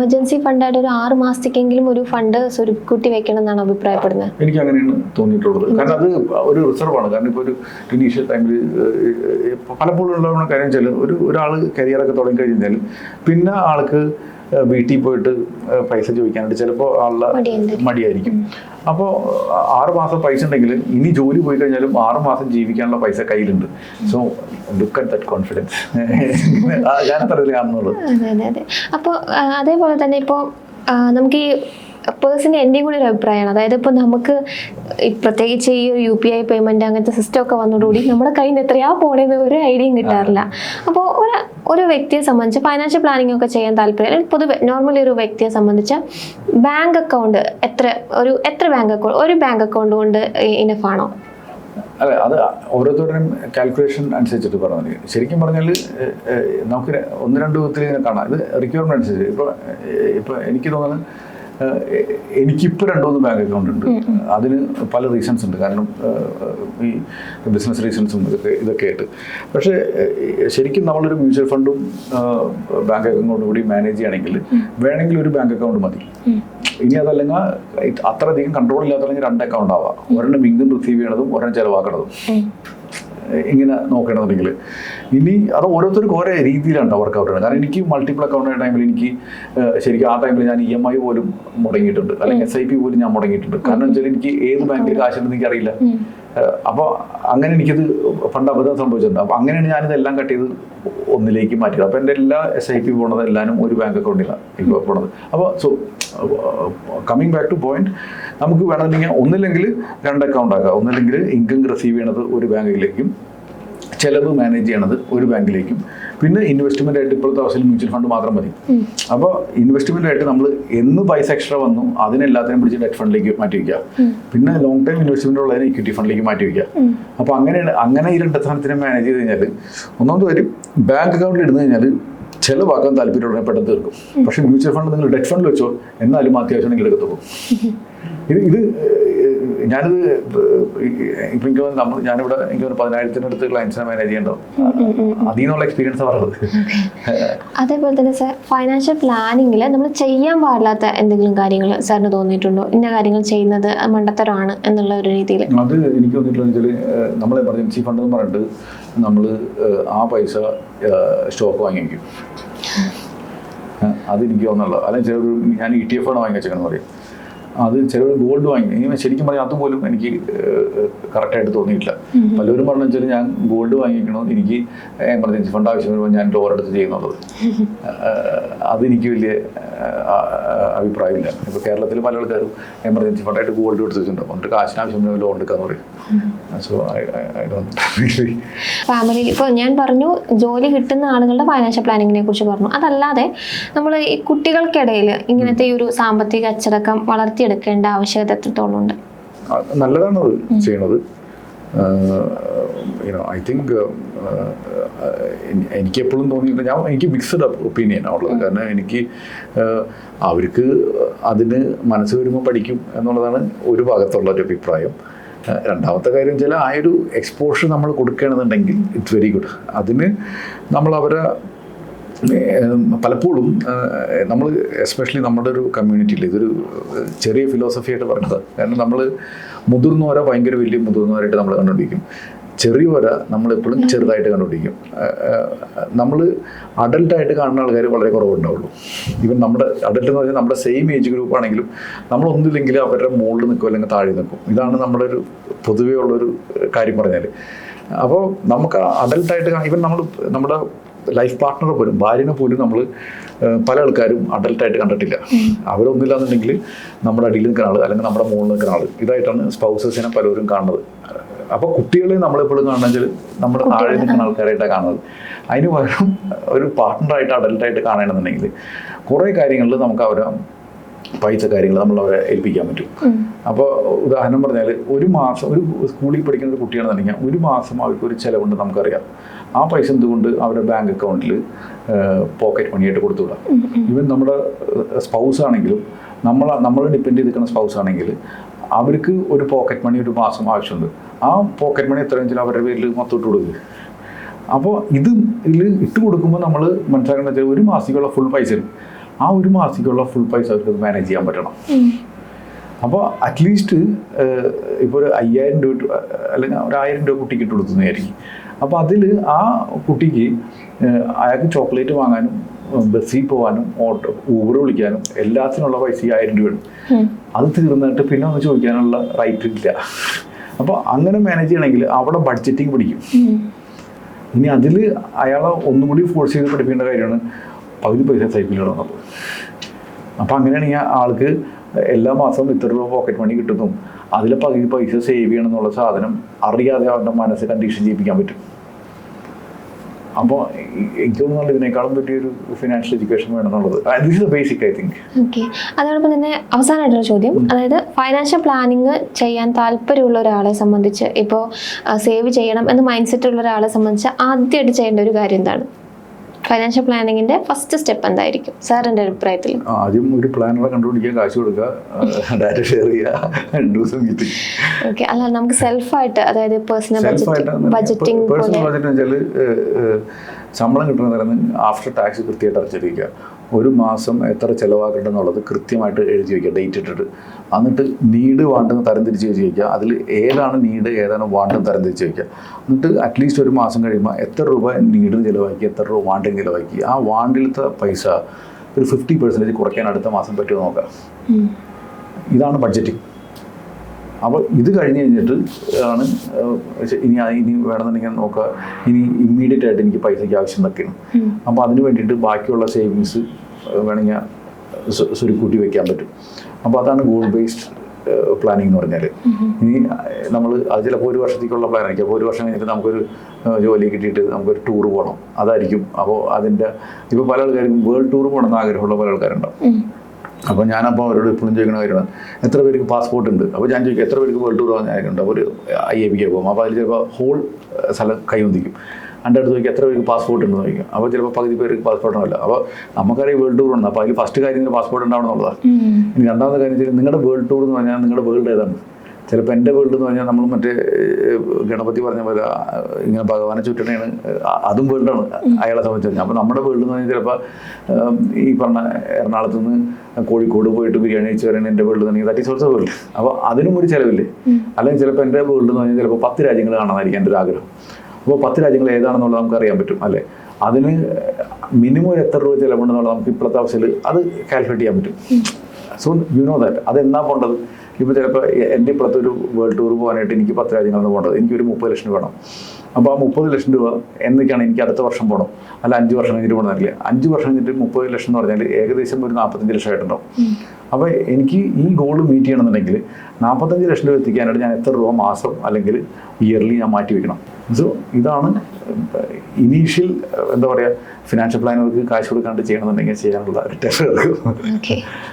Emergency ഫണ്ടായിട്ട് ഒരു ആറ് മാസത്തേക്കെങ്കിലും ഒരു ഫണ്ട് സ്വരുക്കൂട്ടി വെക്കണം എന്നാണ് അഭിപ്രായപ്പെടുന്നത്. എനിക്ക് അങ്ങനെയാണ് തോന്നിയിട്ടുള്ളത് കാരണം അത് ഒരു റിസർവാണ്. കാരണം ഇപ്പോൾ ഒരു ഇനീഷ്യൽ ടൈമിൽ പലപ്പോഴും ഉള്ള കാര്യം വെച്ചാൽ ഒരു ഒരാൾ കരിയറൊക്കെ തുടങ്ങി കഴിഞ്ഞാൽ പിന്നെ ആൾക്ക് വീട്ടിൽ പോയിട്ട് പൈസ ചോദിക്കാനായിട്ട് ചിലപ്പോൾ ആളുടെ. മടിയായിരിക്കും. അപ്പോൾ ആറ് മാസം പൈസ ഉണ്ടെങ്കിൽ ഇനി ജോലി പോയി കഴിഞ്ഞാലും ആറ് മാസം ജീവിക്കാനുള്ള പൈസ കയ്യിലുണ്ട്. So look at that confidence ഞാൻ അത്രയിൽ കാണുന്നുള്ളൂ. അപ്പോൾ അതേപോലെ തന്നെ ഇപ്പോൾ നമുക്ക് ഈ പേഴ്സണലി എന്റെയും കൂടി ഒരു അഭിപ്രായമാണ്. അതായത് ഇപ്പോൾ നമുക്ക് പ്രത്യേകിച്ച് ഈ ഒരു യു പി ഐ പേയ്മെന്റ് അങ്ങനത്തെ സിസ്റ്റം ഒക്കെ വന്നതോടുകൂടി നമ്മുടെ കയ്യിൽ നിന്ന് എത്രയാ പോണേന്ന് ഒരു ഐഡിയയും കിട്ടാറില്ല. അപ്പോൾ ഒരു ഒരു വ്യക്തിയെ സംബന്ധിച്ച് ഫൈനാൻഷ്യൽ പ്ലാനിങ് ഒക്കെ ചെയ്യാൻ താല്പര്യം അല്ലെങ്കിൽ പൊതുവെ നോർമലി ഒരു വ്യക്തിയെ സംബന്ധിച്ച് ബാങ്ക് അക്കൗണ്ട് എത്ര ഒരു എത്ര ബാങ്ക് അക്കൗണ്ട് ഒരു ബാങ്ക് അക്കൗണ്ട് കൊണ്ട് ഇനഫ് ആണോ? അല്ല അത് ഓരോരുത്തരുടെയും കാൽക്കുലേഷൻ അനുസരിച്ചിട്ട് പറഞ്ഞത് ശരിക്കും പറഞ്ഞാൽ നമുക്ക് ഒന്ന് രണ്ട് വിധത്തിൽ ഇതിനെ കാണാം. ഇത് റിക്വയർമെന്റ് അനുസരിച്ച്. ഇപ്പോൾ ഇപ്പോൾ എനിക്ക് തോന്നുന്നത് എനിക്കിപ്പോൾ രണ്ടോ മൂന്ന് ബാങ്ക് അക്കൗണ്ട് ഉണ്ട്. അതിന് പല റീസൺസ് ഉണ്ട്. കാരണം ഈ ബിസിനസ് റീസൺസും ഇതൊക്കെ ആയിട്ട്. പക്ഷേ ശരിക്കും നമ്മളൊരു മ്യൂച്വൽ ഫണ്ടും ബാങ്ക് അക്കൗണ്ടും കൂടി മാനേജ് ചെയ്യണമെങ്കിൽ വേണമെങ്കിൽ ഒരു ബാങ്ക് അക്കൗണ്ട് മതി. ഇനി അതല്ലെങ്കിൽ അത്രയധികം കൺട്രോൾ ഇല്ലാത്തല്ലെങ്കിൽ രണ്ട് അക്കൗണ്ട് ആവാം. ഒരെണ്ണം ഇൻകം റിസീവ് ചെയ്യണതും ഒരെണ്ണം ചിലവാക്കണതും. ഇങ്ങനെ നോക്കണമെന്നുണ്ടെങ്കിൽ ഇനി അത് ഓരോരുത്തർക്കും ഓരോ രീതിയിലാണ് വർക്കൗട്ട് കാരണം എനിക്ക് മൾട്ടിപ്പിൾ അക്കൗണ്ട് ടൈമിൽ എനിക്ക് ശരിക്കും ആ ടൈമിൽ ഞാൻ ഇ എം ഐ പോലും മുടങ്ങിയിട്ടുണ്ട്. അല്ലെങ്കിൽ എസ് ഐ പി പോലും ഞാൻ മുടങ്ങിയിട്ടുണ്ട്. കാരണം വെച്ചാൽ എനിക്ക് ഏത് ബാങ്കിൽ കാശുണ്ടെന്ന് എനിക്ക് അറിയില്ല അപ്പോൾ അങ്ങനെ എനിക്കത് പണ്ട് അബദ്ധം സംഭവിച്ചിട്ടുണ്ട്. അപ്പോൾ അങ്ങനെയാണ് ഞാനിതെല്ലാം കട്ട് ചെയ്ത് ഒന്നിലേക്ക് മാറ്റിയത്. അപ്പോൾ എന്റെ എല്ലാ എസ് ഐ പി പോണത് എല്ലാവരും ഒരു ബാങ്ക് അക്കൗണ്ടിലാണ് ഇപ്പോൾ പോണത്. അപ്പോൾ so coming back to point നമുക്ക് വേണമെന്നുണ്ടെങ്കിൽ ഒന്നില്ലെങ്കിൽ രണ്ട് അക്കൗണ്ട് ആക്കാം. ഒന്നില്ലെങ്കിൽ ഇൻകം റിസീവ് ചെയ്യണത് ഒരു ബാങ്കിലേക്കും ചെലവ് മാനേജ് ചെയ്യണത് ഒരു ബാങ്കിലേക്കും. പിന്നെ ഇൻവെസ്റ്റ്മെന്റ് ആയിട്ട് ഇപ്പോഴത്തെ അവസ്ഥയിൽ മ്യൂച്വൽ ഫണ്ട് മാത്രം മതി. അപ്പോൾ ഇൻവെസ്റ്റ്മെന്റ് ആയിട്ട് നമ്മൾ എന്ന് പൈസ എക്സ്ട്രാ വന്നു അതിനെല്ലാത്തിനും പിടിച്ച് ഡെറ്റ് ഫണ്ടിലേക്ക് മാറ്റി വയ്ക്കുക പിന്നെ ലോങ് ടൈം ഇൻവെസ്റ്റ്മെന്റ് ഉള്ളതിനെ ഇക്വിറ്റി ഫണ്ടിലേക്ക് മാറ്റി വയ്ക്കുക അപ്പോൾ അങ്ങനെയാണ് അങ്ങനെ ഈ രണ്ട് സ്ഥാനത്തിനെ മാനേജ് ചെയ്ത് കഴിഞ്ഞാൽ ഒന്നാമത് കാര്യം ബാങ്ക് അക്കൗണ്ടിൽ ഇടുന്നു കഴിഞ്ഞാൽ ചിലവാക്കാൻ താല്പര്യമുള്ള പെട്ടെന്ന് തീർക്കും. പക്ഷെ മ്യൂച്വൽ ഫണ്ട് നിങ്ങൾ ഡെറ്റ് ഫണ്ടിൽ വെച്ചോ എന്നാലും അത്യാവശ്യം നിങ്ങൾ എടുക്കത്തുള്ളൂ ഇത് ഇത് ഞാനിത് ഇപ്പം എനിക്ക് നമ്മൾ ഞാനിവിടെ എനിക്ക് തോന്നുന്നു പതിനായിരത്തിനടുത്ത് ക്ലയൻസിനെ മാനേജ് ചെയ്യേണ്ടത്. അതിൽ നിന്നുള്ള എക്സ്പീരിയൻസ് പറഞ്ഞത്. അതേപോലെ തന്നെ സാർ ഫൈനാൻഷ്യൽ പ്ലാനിങ്ങിൽ നമ്മൾ ചെയ്യാൻ പാടില്ലാത്ത എന്തെങ്കിലും കാര്യങ്ങൾ സാറിന് തോന്നിയിട്ടുണ്ടോ? ഇന്ന കാര്യങ്ങൾ ചെയ്യുന്നത് മണ്ടത്തരമാണ് എന്നുള്ള ഒരു രീതിയിൽ അത് എനിക്ക് തോന്നിയിട്ടുള്ളത് വെച്ചാൽ നമ്മൾ എമർജൻസി ഫണ്ട് എന്ന് പറഞ്ഞിട്ട് നമ്മൾ ആ പൈസ സ്റ്റോക്ക് വാങ്ങി വയ്ക്കും അതെനിക്ക് തോന്നുന്നുള്ളൂ. അല്ലെങ്കിൽ ഞാൻ ഇ ടി എഫ് ആണ് വാങ്ങി വെച്ചേക്കണം പറയും. അത് ചിലവർ ഗോൾഡ് വാങ്ങി. ഇങ്ങനെ ശരിക്കും പറഞ്ഞാൽ അതുപോലും എനിക്ക് കറക്റ്റായിട്ട് തോന്നിയിട്ടില്ല. പലരും പറഞ്ഞു വെച്ചാൽ ഞാൻ ഗോൾഡ് വാങ്ങിക്കണോ എനിക്ക് എമർജൻസി ഫണ്ട് ആവശ്യം വരുമ്പോൾ ഞാൻ ലോൺ എടുത്ത് ചെയ്യുന്നുള്ളത് അതെനിക്ക് വലിയ അഭിപ്രായമില്ല. ഇപ്പോൾ കേരളത്തിൽ പല ആൾക്കാരും എമർജൻസി ഫണ്ടായിട്ട് ഗോൾഡ് എടുത്ത് വെച്ചിട്ടുണ്ട്. എന്നിട്ട് കാശിനാവശ്യം ലോൺ എടുക്കാന്ന് പറയും. സോ ഐ ഡോണ്ട് ഫാമിലിയിൽ ഇപ്പോൾ ഞാൻ പറഞ്ഞു ജോലി കിട്ടുന്ന ആളുകളുടെ ഫൈനാൻഷ്യൽ പ്ലാനിങ്ങിനെ കുറിച്ച് പറഞ്ഞു. അതല്ലാതെ നമ്മൾ ഈ കുട്ടികൾക്കിടയിൽ ഇങ്ങനത്തെ ഈ ഒരു സാമ്പത്തിക അച്ചടക്കം വളർത്തിയെടുക്കേണ്ട ആവശ്യകത എത്രത്തോളം ഉണ്ട്? നല്ലതാണ് അത് ചെയ്യണത്. യുനോ ഐ തിങ്ക് എനിക്ക് എപ്പോഴും തോന്നിയിട്ട് ഞാൻ എനിക്ക് മിക്സഡ് ഒപ്പീനിയൻ ഉള്ളത്. കാരണം എനിക്ക് അവർക്ക് അതിന് മനസ്സ് വരുമ്പോൾ പഠിക്കും എന്നുള്ളതാണ് ഒരു ഭാഗത്തുള്ള ഒരു അഭിപ്രായം. രണ്ടാമത്തെ കാര്യം വെച്ചാൽ ആ ഒരു എക്സ്പോഷർ നമ്മൾ കൊടുക്കുകയാണെന്നുണ്ടെങ്കിൽ ഇറ്റ്സ് വെരി ഗുഡ് അതിന് നമ്മൾ അവരെ പലപ്പോഴും നമ്മൾ എസ്പെഷ്യലി നമ്മുടെ ഒരു കമ്മ്യൂണിറ്റിയിൽ ഇതൊരു ചെറിയ ഫിലോസഫിയായിട്ട് പറഞ്ഞത്. കാരണം നമ്മൾ മുതിർന്നവരെ ഭയങ്കര വലിയ മുതിർന്നവരായിട്ട് നമ്മൾ കണ്ടുപിടിക്കും ചെറിയവരെ നമ്മളെപ്പോഴും ചെറുതായിട്ട് കണ്ടുപിടിക്കും. നമ്മൾ അഡൽട്ടായിട്ട് കാണുന്ന ആൾക്കാർ വളരെ കുറവുണ്ടാവുള്ളൂ. ഇവൻ നമ്മുടെ അഡൽട്ട് എന്ന് പറഞ്ഞാൽ നമ്മുടെ സെയിം ഏജ് ഗ്രൂപ്പ് ആണെങ്കിലും നമ്മൾ ഒന്നില്ലെങ്കിൽ അവരുടെ മുകളിൽ നിൽക്കും അല്ലെങ്കിൽ താഴെ നിൽക്കും. ഇതാണ് നമ്മുടെ ഒരു പൊതുവേ ഉള്ളൊരു കാര്യം പറഞ്ഞാൽ അപ്പോൾ നമുക്ക് അഡൽട്ടായിട്ട് ഇവൻ നമ്മൾ നമ്മുടെ ലൈഫ് പാർട്ണർ പോലും ഭാര്യനെ പോലും നമ്മൾ പല ആൾക്കാരും അഡൽട്ടായിട്ട് കണ്ടിട്ടില്ല. അവരൊന്നുമില്ലാന്നുണ്ടെങ്കിൽ നമ്മുടെ അടിയിൽ നിൽക്കുന്ന ആൾ അല്ലെങ്കിൽ നമ്മുടെ മുകളിൽ നിൽക്കുന്ന ആൾ ഇതായിട്ടാണ് സ്പൗസസിനെ പലരും കാണുന്നത്. അപ്പോൾ കുട്ടികളെ നമ്മളെപ്പോഴും കാണണമെങ്കിൽ നമ്മുടെ താഴെ നിൽക്കുന്ന ആൾക്കാരായിട്ടാണ് കാണുന്നത്. അതിന് പകരം ഒരു പാർട്ട്ണറായിട്ട് അഡൽട്ടായിട്ട് കാണണമെന്നുണ്ടെങ്കിൽ കുറെ കാര്യങ്ങളിൽ നമുക്ക് അവരെ പൈസ കാര്യങ്ങൾ നമ്മൾ അവരെ ഏൽപ്പിക്കാൻ പറ്റും. അപ്പോൾ ഉദാഹരണം പറഞ്ഞാൽ ഒരു മാസം ഒരു സ്കൂളിൽ പഠിക്കുന്ന ഒരു കുട്ടിയാണെന്നുണ്ടെങ്കിൽ ഒരു മാസം അവർക്ക് ഒരു ചിലവുണ്ട് നമുക്കറിയാം. ആ പൈസ എന്തുകൊണ്ട് അവരുടെ ബാങ്ക് അക്കൗണ്ടിൽ പോക്കറ്റ് മണിയായിട്ട് കൊടുത്തുവിടാം ഇവൻ നമ്മുടെ സ്പൗസ് ആണെങ്കിലും നമ്മൾ നമ്മൾ ഡിപ്പെൻഡ് ചെയ്തിരിക്കുന്ന സ്പൗസ് ആണെങ്കിൽ അവർക്ക് ഒരു പോക്കറ്റ് മണി ഒരു മാസം ആവശ്യമുണ്ട്. ആ പോക്കറ്റ് മണി എത്രയും വെച്ചാൽ അവരുടെ പേരിൽ മൊത്തം ഇട്ട് കൊടുക്കുക അപ്പോൾ ഇത് ഇതിൽ ഇട്ട് കൊടുക്കുമ്പോൾ നമ്മൾ മനസ്സിലാക്കേണ്ടത് വെച്ചാൽ ഒരു മാസത്തേക്കുള്ള ഫുൾ പൈസ ആ ഒരു മാസത്തേക്കുള്ള ഫുൾ പൈസ അവർക്ക് മാനേജ് ചെയ്യാൻ പറ്റണം. അപ്പോൾ അറ്റ്ലീസ്റ്റ് ഇപ്പോൾ ഒരു അയ്യായിരം രൂപ അല്ലെങ്കിൽ ഒരു ആയിരം രൂപ കുട്ടിക്ക് ഇട്ട് കൊടുക്കുന്നതായിരിക്കും. അപ്പോൾ അതിൽ ആ കുട്ടിക്ക് അയാൾക്ക് ചോക്ലേറ്റ് വാങ്ങാനും ബസ്സിൽ പോകാനും ഓട്ടോ ഊബർ വിളിക്കാനും എല്ലാത്തിനുള്ള പൈസ ആയിരം രൂപയാണ് അത് തീർന്നിട്ട് പിന്നെ ഒന്ന് ചോദിക്കാനുള്ള റൈറ്റ് ഇല്ല. അപ്പോൾ അങ്ങനെ മാനേജ് ചെയ്യണമെങ്കിൽ അവിടെ ബഡ്ജറ്റിങ് പിടിക്കും. ഇനി അതിൽ അയാളെ ഒന്നും കൂടി ഫോഴ്സ് ചെയ്ത് പഠിപ്പിക്കേണ്ട കാര്യമാണ്. പകുതി പൈസ സൈക്കിളിടണം അപ്പോൾ അങ്ങനെയാണെങ്കിൽ ആൾക്ക് എല്ലാ മാസവും ഇത്ര രൂപ പോക്കറ്റ് മണി കിട്ടുന്നു അതിലെ പകുതി പൈസ സേവ് ചെയ്യണം എന്നുള്ള സാധനം അറിയാതെ അവരുടെ മനസ്സ് കണ്ടീഷൻ ചെയ്യിപ്പിക്കാൻ പറ്റും. അപ്പോൾ എനിക്ക് തോന്നുന്നുണ്ട് ഇതിനേക്കാളും പറ്റിയൊരു financial education വേണമെന്നുള്ളത്. This is basic I think okay അതോടൊപ്പം തന്നെ അവസാനമായിട്ടൊരു ചോദ്യം. അതായത് ഫൈനാൻഷ്യൽ പ്ലാനിങ് ചെയ്യാൻ താല്പര്യമുള്ള ഒരാളെ സംബന്ധിച്ച് ഇപ്പോൾ സേവ് ചെയ്യണം എന്ന് മൈൻഡ് സെറ്റ് ഉള്ള ഒരാളെ സംബന്ധിച്ച് ആദ്യമായിട്ട് ചെയ്യേണ്ട ഒരു കാര്യം എന്താണ്? ഫൈനാൻഷ്യൽ പ്ലാനിങ്ങിന്റെ ഫസ്റ്റ് സ്റ്റെപ്പ് എന്തായിരിക്കും? സാറിന്റെ അഭിപ്രായത്തിൽ. ആദ്യം ഒരു പ്ലാനറെ കണ്ടുപിടിക്കാൻ കാശ് കൊടുക്കുക ഡാറ്റ ഷെയർ ചെയ്യുക ഓക്കെ അല്ല നമുക്ക് സെൽഫ് ആയിട്ട് അതായത് പേഴ്സണൽ ബഡ്ജറ്റിംഗ് പേഴ്സണൽ പോലെ ബഡ്ജറ്റ് വെച്ചാൽ ശമ്പളം കിട്ടുന്ന നേരം ആഫ്റ്റർ ടാക്സ് കൃത്യമായിട്ട് അടച്ചിരിക്കുക. ഒരു മാസം എത്ര ചിലവാക്കേണ്ടതെന്നുള്ളത് കൃത്യമായിട്ട് എഴുതി വയ്ക്കുക ഡേറ്റ് ഇട്ടിട്ട്. എന്നിട്ട് നീഡ് വാണ്ടെന്ന് തരംതിരിച്ച് എഴുതി വയ്ക്കുക. അതിൽ ഏതാണ് നീഡ് ഏതാണ് വാണ്ടെന്ന് തരംതിരിച്ച് വയ്ക്കുക. എന്നിട്ട് അറ്റ്ലീസ്റ്റ് ഒരു മാസം കഴിയുമ്പോൾ എത്ര രൂപ നീഡിന് ചിലവാക്കി എത്ര രൂപ വാണ്ടിന് ചിലവാക്കി. ആ വാണ്ടിലത്തെ പൈസ ഒരു ഫിഫ്റ്റി പെർസെന്റേജ് കുറയ്ക്കാൻ അടുത്ത മാസം പറ്റുമോ നോക്കാം ഇതാണ് ബഡ്ജറ്റിംഗ് അപ്പോൾ ഇത് കഴിഞ്ഞ് കഴിഞ്ഞിട്ട് ആണ് ഇനി ഇനി വേണമെന്നുണ്ടെങ്കിൽ നോക്കുക. ഇനി ഇമ്മീഡിയറ്റ് ആയിട്ട് എനിക്ക് പൈസയ്ക്ക് ആവശ്യം നിൽക്കണം അപ്പോൾ അതിന് വേണ്ടിയിട്ട് ബാക്കിയുള്ള സേവിങ്സ് വേണമെങ്കിൽ സുരുക്കൂട്ടി വെക്കാൻ പറ്റും. അപ്പോൾ അതാണ് ഗോൾ ബേസ്ഡ് പ്ലാനിങ് എന്ന് പറഞ്ഞാൽ ഇനി നമ്മൾ അത് ചിലപ്പോൾ ഒരു വർഷത്തേക്കുള്ള പ്ലാൻ ആയിരിക്കും. അപ്പോൾ ഒരു വർഷം കഴിഞ്ഞിട്ട് നമുക്കൊരു ജോലി കിട്ടിയിട്ട് നമുക്കൊരു ടൂർ പോകണം. അതായിരിക്കും. അപ്പോൾ അതിന്റെ ഇപ്പോൾ പല ആൾക്കാർക്കും വേൾഡ് ടൂർ പോകണം എന്ന് ആഗ്രഹമുള്ള പല ആൾക്കാരുണ്ടാവും. അപ്പോൾ ഞാനപ്പോൾ അവരോട് എപ്പോഴും ചോദിക്കുന്ന കാര്യമാണ്. എത്ര പേർക്ക് പാസ്പോർട്ട് ഉണ്ട്? അപ്പോൾ ഞാൻ ചോദിക്കും എത്ര പേർക്ക് വേൾഡ് ടൂർ ആഗ്രഹമുണ്ട് അപ്പോൾ ഒരു ഐ എ പിക്ക് പോകും. അപ്പോൾ അതിൽ ചിലപ്പോൾ ഹോൾ സ്ഥലം കൈവന്തിക്കും. എന്റെ അടുത്ത് ചോദിക്കും എത്ര പേർക്ക് പാസ്പോർട്ട് ഉണ്ടെന്ന് ചോദിക്കും. അപ്പോൾ ചിലപ്പോൾ പകുതി പേർക്ക് പാസ്പോർട്ട് ഉണ്ടാവില്ല അപ്പോൾ നമുക്കറിയാം വേൾഡ് ടൂർ ഉണ്ട് അപ്പോൾ അതിൽ ഫസ്റ്റ് കാര്യം പാസ്പോർട്ട് ഉണ്ടാവണം എന്നുള്ളതാണ്. ഇനി രണ്ടാമത്തെ കാര്യം വെച്ചാൽ നിങ്ങളുടെ വേൾഡ് ടൂർ എന്ന് പറഞ്ഞാൽ നിങ്ങളുടെ വേൾഡ് ഏതാണ്? ചിലപ്പോൾ എന്റെ വേൾഡ് എന്ന് പറഞ്ഞാൽ നമ്മൾ മറ്റേ ഗണപതി പറഞ്ഞ പോലെ ഇങ്ങനെ ഭഗവാനെ ചുറ്റണയാണ് അതും വേൾഡാണ് അയാളെ സംബന്ധിച്ച്. പറഞ്ഞാൽ അപ്പോൾ നമ്മുടെ വേൾഡ് എന്ന് പറഞ്ഞാൽ ചിലപ്പോൾ ഈ പറഞ്ഞ എറണാകുളത്ത് നിന്ന് കോഴിക്കോട് പോയിട്ട് ബിരിയാണി കഴിച്ച് വരാൻ എന്റെ വേൾഡ് തന്നെ ദാറ്റ് ഈസ് ഓൾസോ വേൾഡ് അപ്പോൾ അതിനും ഒരു ചിലവില്ലേ? അല്ലെങ്കിൽ ചിലപ്പോൾ എന്റെ വേൾഡ് എന്ന് പറഞ്ഞാൽ ചിലപ്പോൾ പത്ത് രാജ്യങ്ങൾ കാണാനായിരിക്കും എന്റെ ഒരു ആഗ്രഹം. അപ്പോൾ പത്ത് രാജ്യങ്ങൾ ഏതാണെന്നുള്ളത് നമുക്ക് അറിയാൻ പറ്റും അല്ലേ? അതിന് മിനിമം ഒരു എത്ര രൂപ ചിലവുണ്ടെന്നുള്ളത് നമുക്ക് ഇപ്പോഴത്തെ അവസ്ഥയിൽ അത് കാൽക്കുലേറ്റ് ചെയ്യാൻ പറ്റും. സോ യു നോ ദാറ്റ് അത് എന്നാ പോകേണ്ടത് ഇപ്പോൾ ചിലപ്പോൾ എന്റെ ഇപ്പോഴത്തെ ഒരു വേൾഡ് ടൂർ പോകാനായിട്ട് എനിക്ക് പത്ത് രാജ്യങ്ങളാണ് പോകേണ്ടത്. എനിക്കൊരു മുപ്പത് ലക്ഷം രൂപ വേണം. അപ്പോൾ ആ മുപ്പത് ലക്ഷം രൂപ എന്നൊക്കെയാണ് എനിക്ക് അടുത്ത വർഷം പോകണം അല്ല അഞ്ച് വർഷം കഴിഞ്ഞിട്ട് പോകണമെന്നില്ല അഞ്ച് വർഷം കഴിഞ്ഞിട്ട് മുപ്പത് ലക്ഷം എന്ന് പറഞ്ഞാൽ ഏകദേശം ഒരു നാൽപ്പത്തഞ്ച് ലക്ഷം ആയിട്ടുണ്ടാവും. അപ്പോൾ എനിക്ക് ഈ ഗോൾ മീറ്റ് ചെയ്യണമെന്നുണ്ടെങ്കിൽ നാൽപ്പത്തഞ്ച് ലക്ഷം രൂപ എത്തിക്കാനായിട്ട് ഞാൻ എത്ര രൂപ മാസം അല്ലെങ്കിൽ ഇയർലി ഞാൻ മാറ്റി വെക്കണം. സോ ഇതാണ് ഇനീഷ്യൽ എന്താ പറയുക ഫിനാൻഷ്യൽ പ്ലാനുകൾക്ക് കാശ് കൊടുക്കാണ്ട് ചെയ്യണമെന്നുണ്ടെങ്കിൽ ചെയ്യാനുള്ള ഒരു ടെസ്റ്റ്